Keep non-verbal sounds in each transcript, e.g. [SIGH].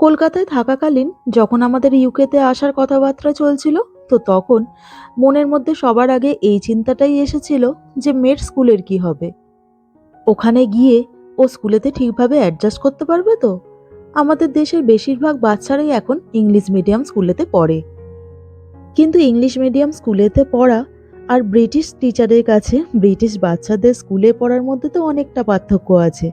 কলকাতায় থাকাকালীন যখন আমাদের ইউকেতে আসার কথাবার্তা চলছিল, তো তখন মনের মধ্যে সবার আগে এই চিন্তাটাই এসেছিল যে মেয়ের স্কুলের কি হবে। ওখানে গিয়ে ও স্কুলেতে ঠিকভাবে অ্যাডজাস্ট করতে পারবে তো? আমাদের দেশের বেশিরভাগ বাচ্চারাই এখন ইংলিশ মিডিয়াম স্কুলেতে পড়ে। কিন্তু ইংলিশ মিডিয়াম স্কুলেতে পড়া আর ব্রিটিশ টিচারের কাছে ব্রিটিশ বাচ্চাদের স্কুলে পড়ার মধ্যে তো অনেকটা পার্থক্য আছে।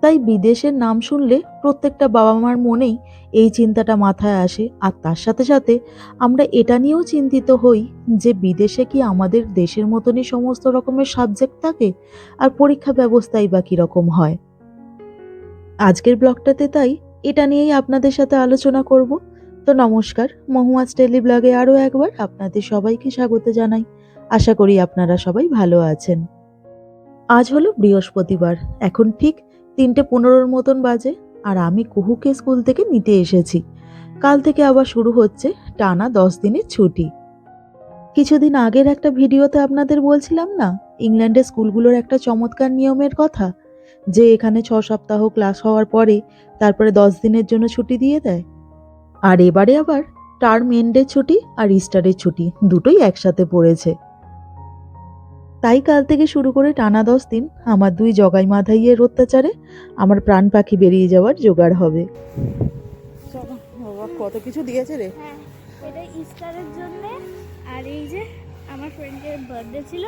তাই বিদেশের নাম শুনলে প্রত্যেকটা বাবা মার মনেই এই চিন্তাটা মাথায় আসে। আর তার সাথে সাথে আমরা এটা নিয়েও চিন্তিত হই যে বিদেশে কি আমাদের দেশের মতনই সমস্ত রকমের সাবজেক্ট থাকে? আর পরীক্ষা ব্যবস্থাই বা কীরকম হয়? আজকের ব্লগটাতে তাই এটা নিয়েই আপনাদের সাথে আলোচনা করব। তো নমস্কার, মহুয়াজ টেলি ব্লগে আরও একবার আপনাদের সবাইকে স্বাগত জানাই। আশা করি আপনারা সবাই ভালো আছেন। আজ হলো বৃহস্পতিবার, এখন ঠিক তিনটে পনেরোর মতন বাজে আর আমি কুহুকে স্কুল থেকে নিতে এসেছি। কাল থেকে আবার শুরু হচ্ছে টানা দশ দিনের ছুটি। কিছুদিন আগের একটা ভিডিওতে আপনাদের বলছিলাম না, ইংল্যান্ডের স্কুলগুলোর একটা চমৎকার নিয়মের কথা, যে এখানে ছ সপ্তাহ ক্লাস হওয়ার পরে তারপরে দশ দিনের জন্য ছুটি দিয়ে দেয়। আর এবারে আবার টার্ম এন্ডের ছুটি আর ইস্টারের ছুটি দুটোই একসাথে পড়েছে। তাই কাল থেকে শুরু করে টানা দশ দিন আমার দুই জগাই মাধাইয়ের অত্যাচারে আমার প্রাণ পাখি বেরিয়ে যাওয়ার জোগাড় হবে। কত কিছু দিয়েছে রে। হ্যাঁ এটা ইস্টারের জন্য। আর এই যে আমার ফ্রেন্ডের বার্থডে ছিল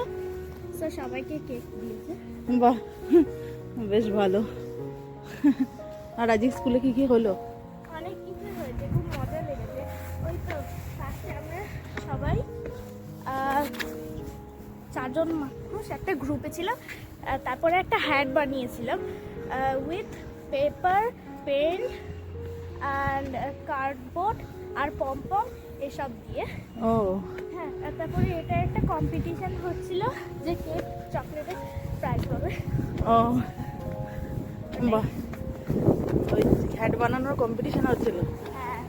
তো সবাইকে কেক দিয়েছে। বাহ বেশ ভালো। আর আজকে স্কুলে কি কি হলো? অনেক কিছু হয়েছে খুব মজা লেগেছে। ওই তো আমরা সবাই চারজন মানুষ একটা গ্রুপে ছিলাম তারপরে একটা হ্যাট বানিয়েছিলাম with paper pen and cardboard R pompom এসব দিয়ে। ও। হ্যাঁ তারপরে এটা একটা কম্পিটিশন হচ্ছিল যে কেক চকলেটের প্রাইজ পাবে। ও। বাহ। ওই হ্যাট বানানোর কম্পিটিশন হচ্ছিল? হ্যাঁ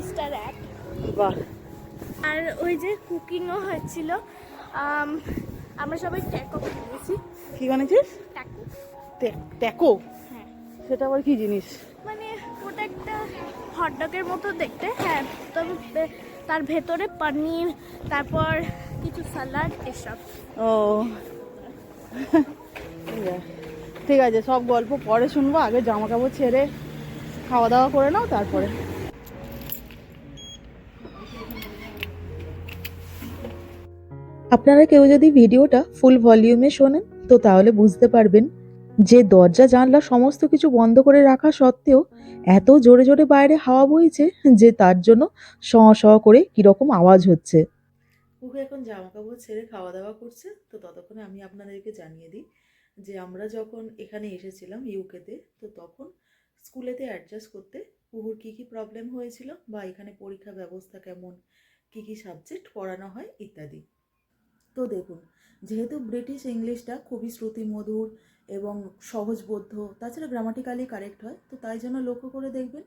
ইস্টার অ্যাট বাহ। আর ওই যে কুকিংও হচ্ছিল আমরা সবাই ট্যাকো বানিয়েছি কি বানিয়েছিস? ট্যাকো। ট্যাকো? হ্যাঁ। সেটা আবার কি জিনিস? মানে ওটা একটা হটডগের মতো দেখতে হ্যাঁ তবে তার ভেতরে পনির তারপর কিছু স্যালাড এসব। ও। ঠিক আছে সব গল্প পরে শুনব আগে জামা কাপড় ছেড়ে খাওয়া দাওয়া করে নাও তারপরে। আপনারা কেউ যদি ভিডিওটা ফুল ভলিউমে শোনেন, তো তাহলে বুঝতে পারবেন যে দরজা, জানলা সমস্ত কিছু বন্ধ করে রাখা সত্ত্বেও এত জোরে জোরে বাইরে হাওয়া বইছে যে তার জন্য স স করে কীরকম আওয়াজ হচ্ছে। কুকু এখন জামা কাপড় ছেড়ে খাওয়া দাওয়া করছে, তো ততক্ষণে আমি আপনাদেরকে জানিয়ে দিই যে আমরা যখন এখানে এসেছিলাম ইউকেতে তো তখন স্কুলেতে অ্যাডজাস্ট করতে কুহুর কী কী প্রবলেম হয়েছিল বা এখানে পরীক্ষা ব্যবস্থা কেমন, কী কী সাবজেক্ট পড়ানো হয়, ইত্যাদি। তো দেখুন, যেহেতু ব্রিটিশ ইংলিশটা খুবই শ্রুতিমধুর এবং সহজবোধ্য, তাছাড়া গ্রামাটিক্যালি কারেক্ট হয়, তো তাই জন্য লক্ষ্য করে দেখবেন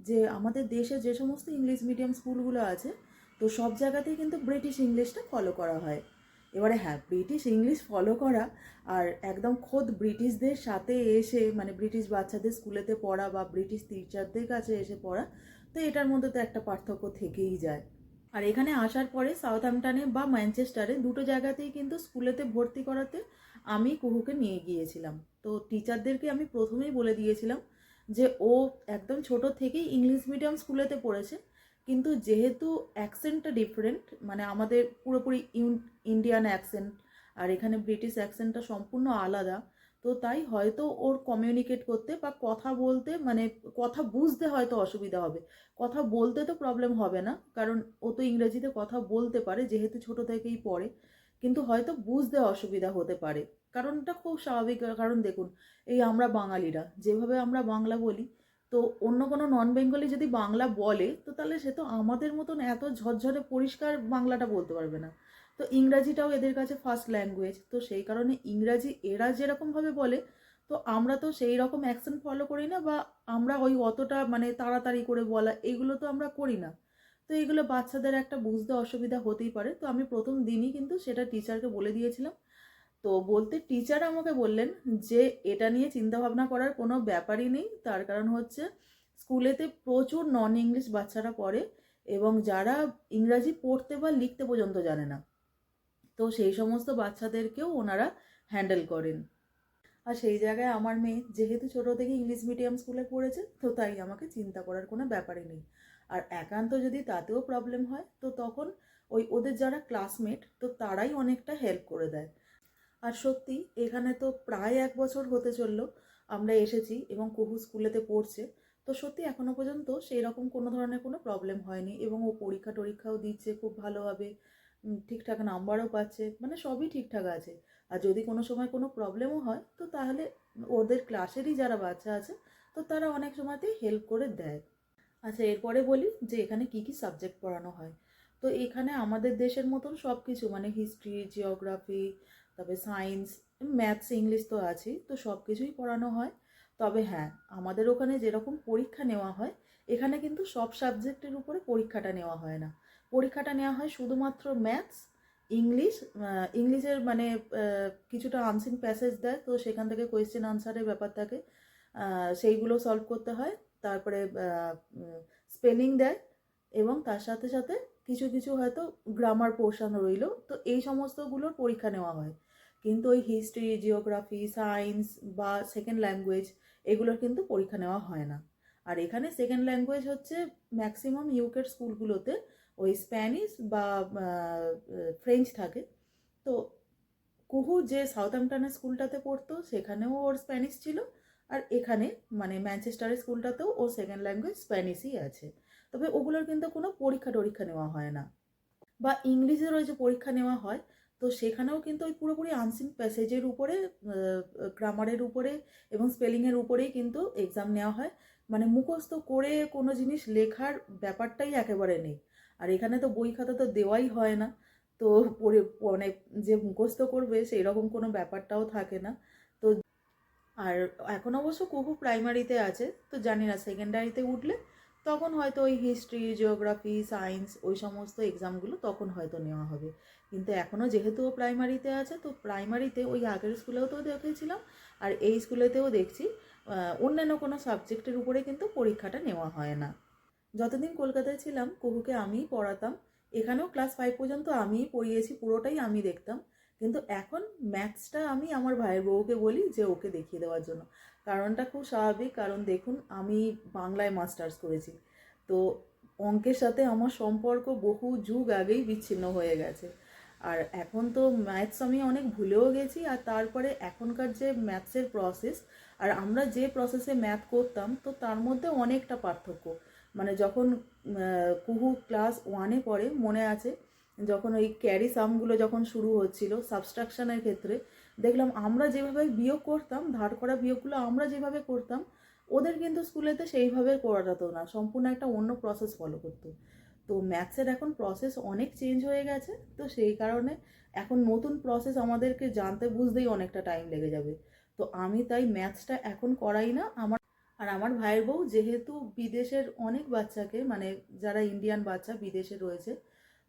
যে আমাদের দেশে যে সমস্ত ইংলিশ মিডিয়াম স্কুলগুলো আছে, তো সব জায়গাতেই কিন্তু ব্রিটিশ ইংলিশটা ফলো করা হয়। এবারে হ্যাঁ ব্রিটিশ ইংলিশ ফলো করা আর একদম খোদ ব্রিটিশদের সাথে এসে মানে ব্রিটিশ বাচ্চাদের স্কুলেতে পড়া বা ব্রিটিশ টিচারদের কাছে এসে পড়া, তো এটার মধ্যে তো একটা পার্থক্য থেকেই যায়। আর এখানে আসার পরে সাউথহ্যাম্পটনে বা ম্যানচেস্টারে দুটো জায়গাতেই কিন্তু স্কুলেতে ভর্তি করাতে আমি কুহুকে নিয়ে গিয়েছিলাম। তো টিচারদেরকে আমি প্রথমেই বলে দিয়েছিলাম যে, ও একদম ছোট থেকেই ইংলিশ মিডিয়াম স্কুলেতে পড়েছে, কিন্তু যেহেতু অ্যাকসেন্টটা ডিফারেন্ট মানে আমাদের পুরোপুরি ইন্ডিয়ান অ্যাকসেন্ট, আর এখানে ব্রিটিশ অ্যাকসেন্টটা সম্পূর্ণ আলাদা তো তাই হয়তো ওর কমিউনিকেট করতে বা কথা বলতে মানে কথা বুঝতে হয়তো অসুবিধা হবে। কথা বলতে তো প্রবলেম হবে না, কারণ ও তো ইংরেজিতে কথা বলতে পারে, যেহেতু ছোট থেকেই পড়ে। কিন্তু হয়তো বুঝতে অসুবিধা হতে পারে। কারণটা খুব স্বাভাবিক, কারণ দেখুন, এই আমরা বাঙালিরা, যেভাবে আমরা বাংলা বলি, তো অন্য কোনো নন বেঙ্গলি যদি বাংলা বলে, তো তাহলে সে তো আমাদের মতন এত ঝরঝরে পরিষ্কার বাংলাটা বলতে পারবে না। তো ইংরাজিটাও এদের কাছে ফার্স্ট ল্যাঙ্গুয়েজ তো সেই কারণে ইংরাজি এরা যেরকমভাবে বলে, তো আমরা তো সেই রকম অ্যাকশন ফলো করি না বা আমরা ওই অতটা মানে তাড়াতাড়ি করে বলা, এগুলো তো আমরা করি না। তো এগুলো বাচ্চাদের একটা বুঝতে অসুবিধা হতেই পারে। তো আমি প্রথম দিনই কিন্তু সেটা টিচারকে বলে দিয়েছিলাম। তো বলতে টিচার আমাকে বললেন যে, এটা নিয়ে চিন্তা ভাবনা করার কোনো ব্যাপারই নেই। তার কারণ হচ্ছে স্কুলেতে প্রচুর নন ইংলিশ বাচ্চারা পড়ে এবং যারা ইংরাজি পড়তে বা লিখতে পর্যন্ত জানে না। তো সেই সমস্ত বাচ্চাদেরকেও ওনারা হ্যান্ডেল করেন। আর সেই জায়গায় আমার মেয়ে যেহেতু ছোটো থেকে ইংলিশ মিডিয়াম স্কুলে পড়েছে, তো তাই আমাকে চিন্তা করার কোনো ব্যাপারই নেই। আর একান্ত যদি তাতেও প্রবলেম হয়, তো তখন ওই ওদের যারা ক্লাসমেট তো তারাই অনেকটা হেল্প করে দেয়। আর সত্যি, এখানে তো প্রায় এক বছর হতে চলল, আমরা এসেছি এবং কুহু স্কুলেতে পড়ছে। তো সত্যি এখনও পর্যন্ত সেই রকম কোনো ধরনের কোনো প্রবলেম হয়নি এবং ও পরীক্ষা টরীক্ষাও দিচ্ছে খুব ভালোভাবে। ঠিকঠাক নাম্বারও পাচ্ছে মানে সবই ঠিকঠাক আছে। আর যদি কোনো সময় কোনো প্রবলেমও হয়, তো তাহলে ওদের ক্লাসেরই যারা বাচ্চা আছে, তো তারা অনেক সময়তেই হেল্প করে দেয়। আচ্ছা এরপরে বলি যে এখানে কি কি সাবজেক্ট পড়ানো হয়। তো এখানে আমাদের দেশের মতন সব কিছু মানে হিস্ট্রি জিওগ্রাফি তবে সায়েন্স ম্যাথস ইংলিশ তো আছেই, তো সব কিছুই পড়ানো হয়। তবে হ্যাঁ আমাদের ওখানে যেরকম পরীক্ষা নেওয়া হয়, এখানে কিন্তু সব সাবজেক্টের উপরে পরীক্ষাটা নেওয়া হয় না। পরীক্ষাটা নেওয়া হয় শুধুমাত্র ম্যাথস, ইংলিশ ইংলিশের মানে কিছুটা আনসিন প্যাসেজ দেয়। তো সেখান থেকে কোয়েশ্চেন আনসারের ব্যাপার থাকে। সেইগুলো সলভ করতে হয়। তারপরে স্পেলিং দেয় এবং তার সাথে সাথে কিছু কিছু হয়তো গ্রামার পোর্শন রইল। তো এই সমস্তগুলোর পরীক্ষা নেওয়া হয়। কিন্তু ওই হিস্ট্রি জিওগ্রাফি সায়েন্স বা সেকেন্ড ল্যাঙ্গুয়েজ এগুলোর কিন্তু পরীক্ষা নেওয়া হয় না। আর এখানে সেকেন্ড ল্যাঙ্গুয়েজ হচ্ছে ম্যাক্সিমাম ইউকের স্কুলগুলোতে ওই স্প্যানিশ বা ফ্রেঞ্চ থাকে। তো কুহু যে সাউথহ্যাম্পটনের স্কুলটাতে পড়তো, সেখানেও ওর স্প্যানিশ ছিল। আর এখানে মানে ম্যানচেস্টারের স্কুলটাতেও ওর সেকেন্ড ল্যাঙ্গুয়েজ স্প্যানিশই আছে। তবে ওগুলোর কিন্তু কোনো পরীক্ষা টরীক্ষা নেওয়া হয় না। বা ইংলিশেরও যে পরীক্ষা নেওয়া হয়, তো সেখানেও কিন্তু ওই পুরোপুরি আনসিন প্যাসেজের উপরে গ্রামারের উপরে এবং স্পেলিংয়ের উপরেই কিন্তু এক্সাম নেওয়া হয়। মানে মুখস্থ করে কোনো জিনিস লেখার ব্যাপারটাই একেবারে নেই। আর এখানে তো বই খাতা তো দেওয়াই হয় না। তো পড়ে মানে যে মুখস্থ করবে সেই রকম কোনো ব্যাপারটাও থাকে না। তো আর এখন অবশ্য কুহু প্রাইমারিতে আছে, তো জানি না সেকেন্ডারিতে উঠলে তখন হয়তো ওই হিস্ট্রি, জিওগ্রাফি, সায়েন্স ওই সমস্ত এক্সামগুলো তখন হয়তো নেওয়া হবে। কিন্তু এখনও যেহেতু ও প্রাইমারিতে আছে, তো প্রাইমারিতে ওই আগের স্কুলেও তো দেখেছিলাম আর এই স্কুলেতেও দেখছি অন্যান্য কোনো সাবজেক্টের উপরে কিন্তু পরীক্ষাটা নেওয়া হয় না। যতদিন কলকাতায় ছিলাম, কুহুকে আমিই পড়াতাম। এখানেও ক্লাস ফাইভ পর্যন্ত আমিই পড়িয়েছি, পুরোটাই আমি দেখতাম। কিন্তু এখন ম্যাথসটা আমি আমার ভাইয়ের বউকে বলি যে ওকে দেখিয়ে দেওয়ার জন্য। কারণটা খুব স্বাভাবিক, কারণ দেখুন, আমি বাংলায় মাস্টার্স করেছি। তো অঙ্কের সাথে আমার সম্পর্ক বহু যুগ আগেই বিচ্ছিন্ন হয়ে গেছে। আর এখন তো ম্যাথস আমি অনেক ভুলেও গেছি, আর তারপরে এখনকার যে ম্যাথসের প্রসেস আর আমরা যে প্রসেসে ম্যাথ করতাম, তো তার মধ্যে অনেকটা পার্থক্য। যখন কুহু ক্লাস ওয়ানে পড়ে, মনে আছে, যখন ওই ক্যারি সামগুলো যখন শুরু হচ্ছিল সাবস্ট্রাকশনের ক্ষেত্রে, দেখলাম আমরা যেভাবে বিয়োগ করতাম, ধার করা বিয়োগগুলো আমরা যেভাবে করতাম, ওদের কিন্তু স্কুলেতে সেইভাবে করাতো না, সম্পূর্ণ একটা অন্য প্রসেস ফলো করতো। তো ম্যাথসের এখন প্রসেস অনেক চেঞ্জ হয়ে গেছে, তো সেই কারণে এখন নতুন প্রসেস আমাদেরকে জানতে বুঝতেই অনেকটা টাইম লেগে যাবে। তো আমি তাই ম্যাথসটা এখন করাই না, আমার আর আমার ভাইয়ের বউ যেহেতু বিদেশের অনেক বাচ্চাকে মানে যারা ইন্ডিয়ান বাচ্চা বিদেশে রয়েছে,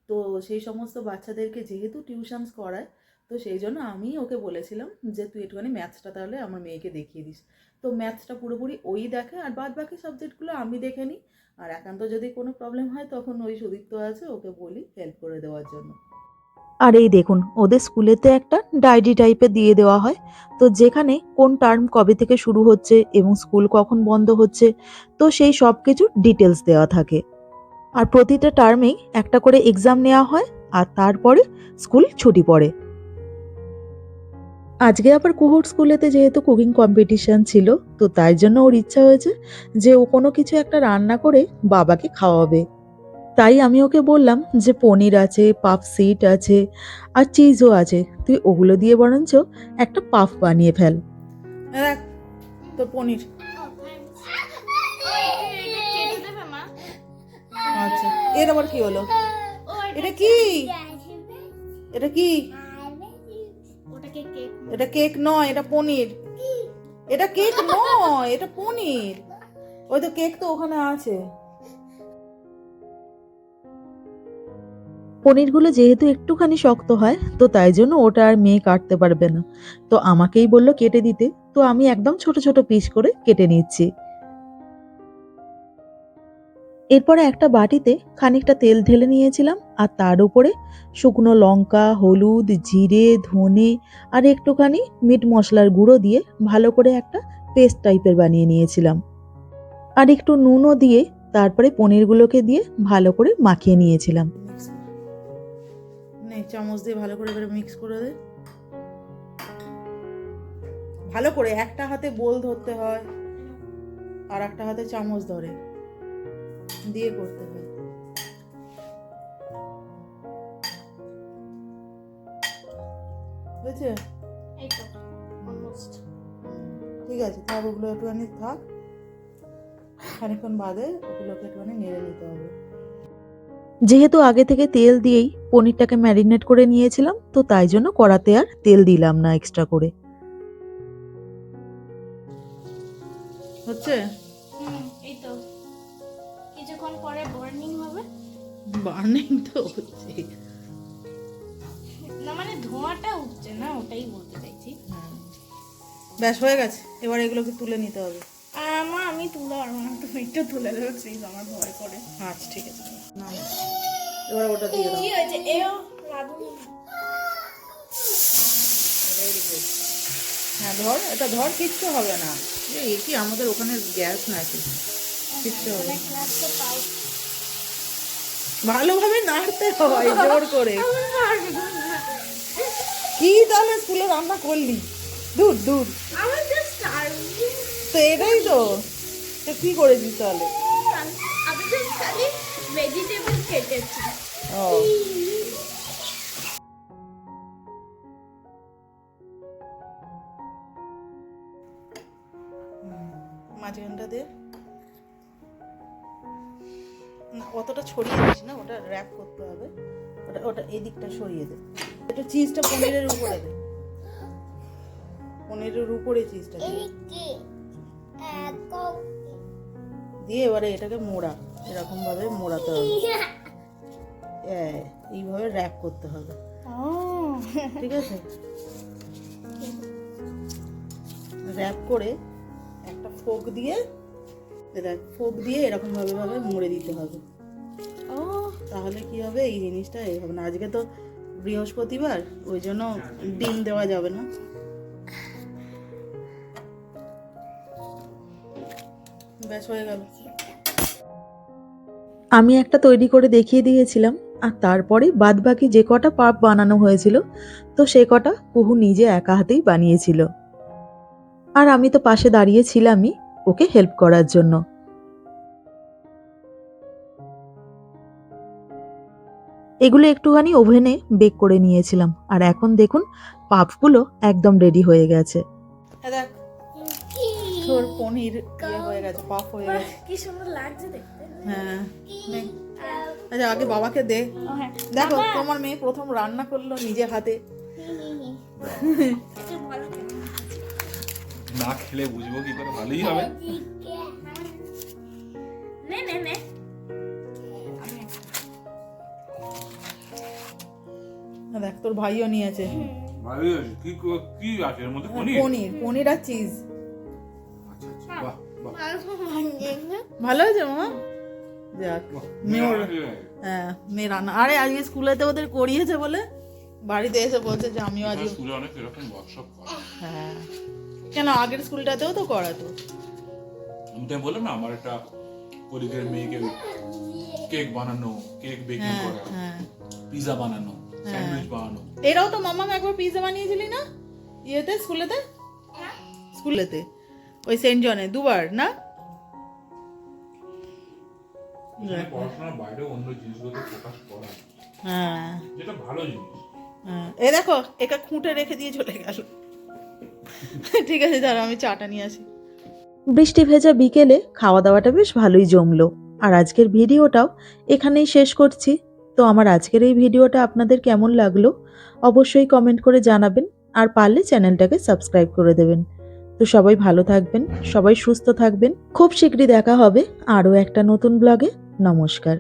তো সেই সমস্ত বাচ্চাদেরকে যেহেতু টিউশনস করায়, তো সেই জন্য আমি ওকে বলেছিলাম যে, তুই একটুখানি ম্যাথসটা তাহলে আমার মেয়েকে দেখিয়ে দিস। তো ম্যাথসটা পুরোপুরি ওই দেখে, আর বাদ বাকি সাবজেক্টগুলো আমি দেখে নিই। আর একান্ত যদি কোনো প্রবলেম হয়, তখন ওই সুদীপ্ত আছে, ওকে বলি হেল্প করে দেওয়ার জন্য। আর এই দেখুন, ওদের স্কুলেতে একটা ডায়েরি টাইপের দিয়ে দেওয়া হয়। তো যেখানে কোন টার্ম কবে থেকে শুরু হচ্ছে এবং স্কুল কখন বন্ধ হচ্ছে, তো সেই সব কিছু ডিটেলস দেওয়া থাকে। আর প্রতিটা টার্মেই একটা করে এক্সাম নেওয়া হয় আর তারপরে স্কুল ছুটি পড়ে। আজকে আবার কুহুর স্কুলেতে যেহেতু কুকিং কম্পিটিশান ছিল, তো তাই জন্য ওর ইচ্ছা হয়েছে যে ও কোনো কিছু একটা রান্না করে বাবাকে খাওয়াবে। তাই আমি ওকে বললাম যে পনির আছে পাফ সিট আছে আর চিজও আছে। তুই ওগুলো দিয়ে বরঞ্চ একটা পাফ বানিয়ে ফেল। তোর পনির। আচ্ছা এর আবার কি হলো? এটা কি? এটা কি? এটা কেক নয়, এটা পনির। এটা কেক নয়, এটা পনির। ওই তো কেক তো ওখানে আছে। পনিরগুলো যেহেতু একটুখানি শক্ত হয়, তো তাই জন্য ওটা আর মেয়ে কাটতে পারবে না। তো আমাকেই বলল কেটে দিতে, তো আমি একদম ছোট ছোট পিস করে কেটে নিচ্ছি। এরপরে একটা বাটিতে খানিকটা তেল ঢেলে নিয়েছিলাম, আর তার উপরে শুকনো লঙ্কা, হলুদ, জিরে, ধনে, আর একটুখানি মিট মশলার গুঁড়ো দিয়ে ভালো করে একটা পেস্ট টাইপের বানিয়ে নিয়েছিলাম। আর একটু নুনও দিয়ে তারপরে পনিরগুলোকে দিয়ে ভালো করে মাখিয়ে নিয়েছিলাম। নে চামচ দিয়ে ভালো করে এবারে মিক্স করে দে। ভালো করে একটা হাতে বোল ধরতে হয় আর একটা হাতে চামচ ধরে দিয়ে করতে হয়। বুঝছে? ঠিক আছে থাক ওগুলো একটুখানি থাক। খানিকক্ষণ বাদে ওগুলোকে একটুখানি নেড়ে নিতে হবে। যেহেতু আগে থেকে তেল দিয়েই পনিরটাকে ম্যারিনেট করে নিয়েছিলাম তো তাই জন্য কড়াতে আর তেল দিলাম না এক্সট্রা করে। হচ্ছে? এই তো। কিছুক্ষণ পরে বার্নিং হবে। বার্নিং তো হচ্ছে। না মানে ধোঁয়াটা উঠছে না ওটাই বলতে চাইছি। ব্যাস হয়ে গেছে। এবার এগুলোকে তুলে নিতে হবে। আর আমার আমি তুলে পারব না তুমি একটু তুলে দেবো প্লিজ আমার ভয় করে। আচ্ছা ঠিক আছে। না এবার ওটা দিয়ে দাও। কি হয়েছে এও রাঁধুনি হ্যাঁ ধর এটা ধর কিচ্ছু হবে না। এই কি আমাদের ওখানে গ্যাস নাকি? কিচ্ছু হবে ভালোভাবে নাড়তে হয় জোর করে। কি তাহলে স্কুলে রান্না করলি? দূর দূর। তো এটাই তো। তো কি করেছিস তাহলে? আমি জাস্ট খালি ভেজিটেবল কেটেছি ও মাঝখানটা দে। না অতটা ছড়িয়ে দিস না ওটা র্যাপ করতে হবে। ওটা ওটা এদিকটা সরিয়ে দে। একটু চিজটা পনিরের উপরে দে। পনিরের উপরে চিজটা দিয়ে এবারে এটাকে মোড়া। এরকম ভাবে মোড়াতে হবে। [LAUGHS] এইভাবে র্যাপ করতে হবে। ঠিক আছে? র্যাপ করে একটা ফোক দিয়ে ফোক দিয়ে এরকম ভাবে ভাবে মুড়ে দিতে হবে। ও। তাহলে কি হবে? এই জিনিসটা এই হবে না। আজকে তো বৃহস্পতিবার ওই জন্য ডিম দেওয়া যাবে না। ব্যাস হয়ে গেল। আমি একটা তৈরি করে দেখিয়ে দিয়েছিলাম। আর তারপরে বাদবাকি যে কটা পাপ বানানো হয়েছিল তো সে কটা কুহু নিজে একা হাতেই বানিয়েছিল। আর আমি তো পাশে দাঁড়িয়েছিলামই ওকে হেল্প করার জন্য। এগুলো একটুখানি ওভেনে বেক করে নিয়েছিলাম আর এখন দেখুন পাপগুলো একদম রেডি হয়ে গেছে। দেখ তোর পনির ইয়ে হয়ে গেছে পাপ হয়ে গেছে। কি সুন্দর লাগছে দেখতে। হ্যাঁ। আচ্ছা আগে বাবাকে দে। হ্যাঁ। দেখো তোমার মেয়ে প্রথম রান্না করল নিজে হাতে। [LAUGHS] না খেলে বুঝব কি করে ভালোই হবে। নে নে নে। হ্যাঁ, দেখ তোর ভাইও নিয়েছে। ভালোই আছে কি কি আছে এর মধ্যে? পনির? পনির পনির আর চিজ। আচ্ছা আচ্ছা ভালো হয়েছে মামা যাক মেয়ে হ্যাঁ রান্না। আরে আজকে স্কুলেতে ওদের করিয়েছে বলে। বাড়িতে এসে বলছে যে আমিও আজকে স্কুলে অনেক এরকম ওয়ার্কশপ হ্যাঁ। কেন আগের স্কুলটাতেও তো করাতো? আমি তাই বললাম না আমার একটা কলিগের মেয়েকে কেক বানানো কেক বেকিং হ্যাঁ করা হ্যাঁ। পিজা বানানো স্যান্ডউইচ বানানো। এরাও তো মামাম একবার পিৎজা বানিয়েছিলি না? ইয়েতে স্কুলেতে? স্কুলেতে। ওই সেন্ট জনে দুবার না? পড়াশোনার বাইরে অন্য জিনিসগুলোতে ফোকাস করা। হ্যাঁ। যেটা ভালো জিনিস। হ্যাঁ। এ দেখো একা খুঁটে রেখে দিয়ে চলে গেল। ঠিক আছে দাঁড়া আমি চাটা নিয়ে আসি। বৃষ্টি ভেজা বিকেলে খাওয়া দাওয়াটা বেশ ভালোই জমলো। আর আজকের ভিডিওটাও এখানেই শেষ করছি। তো আমার আজকের এই ভিডিওটা আপনাদের কেমন লাগল অবশ্যই কমেন্ট করে জানাবেন। আর পারলে চ্যানেলটাকে সাবস্ক্রাইব করে দেবেন। তো সবাই ভালো থাকবেন সবাই সুস্থ থাকবেন। খুব শীঘ্রই দেখা হবে আরও একটা নতুন ব্লগে নমস্কার।